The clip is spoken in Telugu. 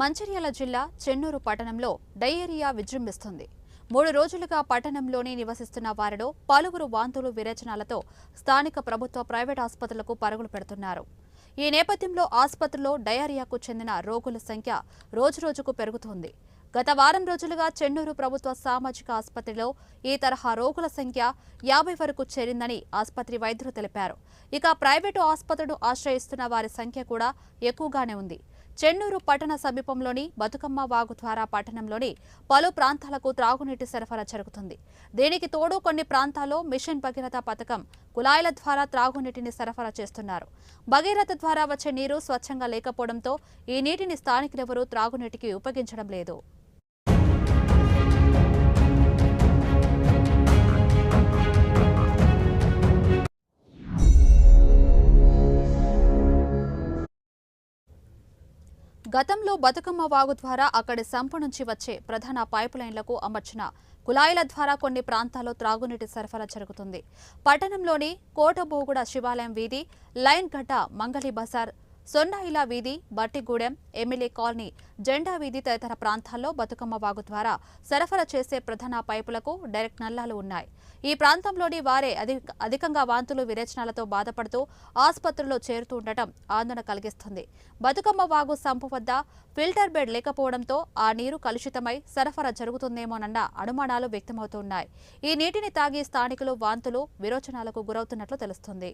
మంచిర్యాల జిల్లా చెన్నూరు పట్టణంలో డయేరియా విజృంభిస్తుంది. మూడు రోజులుగా పట్టణంలోనే నివసిస్తున్న వారిలో పలువురు వాంతులు విరేచనాలతో స్థానిక ప్రభుత్వ ప్రైవేట్ ఆసుపత్రులకు పరుగులు పెడుతున్నారు. ఈ నేపథ్యంలో ఆసుపత్రిలో డయేరియాకు చెందిన రోగుల సంఖ్య రోజురోజుకు పెరుగుతోంది. గత వారం రోజులుగా చెన్నూరు ప్రభుత్వ సామాజిక ఆసుపత్రిలో ఈ తరహా రోగుల సంఖ్య యాభై వరకు చేరిందని ఆసుపత్రి వైద్యులు తెలిపారు. ఇక ప్రైవేటు ఆసుపత్రులను ఆశ్రయిస్తున్న వారి సంఖ్య కూడా ఎక్కువగానే ఉంది. చెన్నూరు పట్టణ సమీపంలోని బతుకమ్మ వాగు ద్వారా పట్టణంలోని పలు ప్రాంతాలకు త్రాగునీటి సరఫరా జరుగుతుంది. దీనికి తోడు కొన్ని ప్రాంతాల్లో మిషన్ భగీరథ పథకం కుళాయిల ద్వారా త్రాగునీటిని సరఫరా చేస్తున్నారు. భగీరథ ద్వారా వచ్చే నీరు స్వచ్ఛంగా లేకపోవడంతో ఈ నీటిని స్థానికులెవరూ త్రాగునీటికి ఉపయోగించడం లేదు. గతంలో బతుకమ్మ వాగు ద్వారా అక్కడి సంపు నుంచి వచ్చే ప్రధాన పైపు లైన్లకు అమర్చిన కుళాయిల ద్వారా కొన్ని ప్రాంతాల్లో త్రాగునీటి సరఫరా జరుగుతుంది. పట్టణంలోని కోటబోగుడ శివాలయం వీధి లైన్ గడ్డ మంగళి బజార్ సొన్నాయిల వీధి బట్టిగూడెం ఎమ్మెల్యే కాలనీ జెండా వీధి తదితర ప్రాంతాల్లో బతుకమ్మ వాగు ద్వారా సరఫరా చేసే ప్రధాన పైపులకు డైరెక్ట్ నల్లాలు ఉన్నాయి. ఈ ప్రాంతంలోని వారే అధిక అధికంగా వాంతులు విరేచనాలతో బాధపడుతూ ఆసుపత్రుల్లో చేరుతూ ఉండటం ఆందోళన కలిగిస్తుంది. బతుకమ్మ వాగు సంపు వద్ద ఫిల్టర్ బెడ్ లేకపోవడంతో ఆ నీరు కలుషితమై సరఫరా జరుగుతుందేమోనన్న అనుమానాలు వ్యక్తమవుతున్నాయి ఈ నీటిని తాగి స్థానికులు వాంతులు విరోచనాలకు గురవుతున్నట్లు తెలుస్తుంది.